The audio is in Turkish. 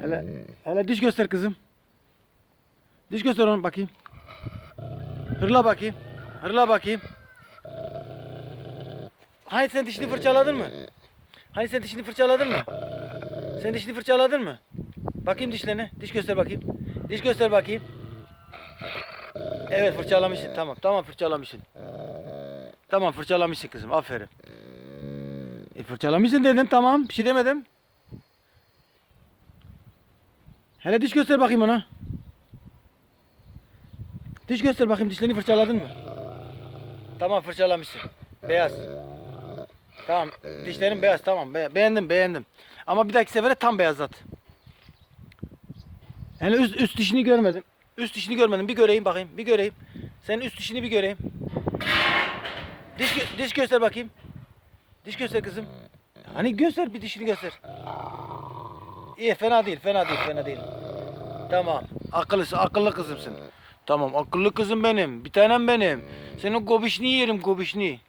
Hele, hele diş göster kızım. Diş göster onu bakayım. Hırla bakayım. Hırla bakayım. Hani sen dişini fırçaladın mı? Hani sen dişini fırçaladın mı? Sen dişini fırçaladın mı? Bakayım dişlerine. Diş göster bakayım. Diş göster bakayım. Evet fırçalamışsın. Tamam. Tamam fırçalamışsın. Tamam fırçalamışsın kızım. Aferin. E, fırçalamışsın dedin. Tamam. Bir şey demedim. Hele diş göster bakayım ona. Diş göster bakayım dişlerini fırçaladın mı? Tamam fırçalamışsın. Beyaz. Tamam dişlerin beyaz tamam be- beğendim beğendim. Ama bir dahaki sefere tam beyazlat. Hele üst, üst dişini görmedim. Üst dişini görmedim. Bir göreyim bakayım. Bir göreyim. Senin üst dişini bir göreyim. Diş, gö- diş göster bakayım. Diş göster kızım. Hani göster bir dişini göster. İyi fena değil fena değil fena değil. Tamam. Akıllısı akıllı kızımsın. Tamam akıllı kızım benim. Bir tanem benim. Senin gobişini yerim gobişini.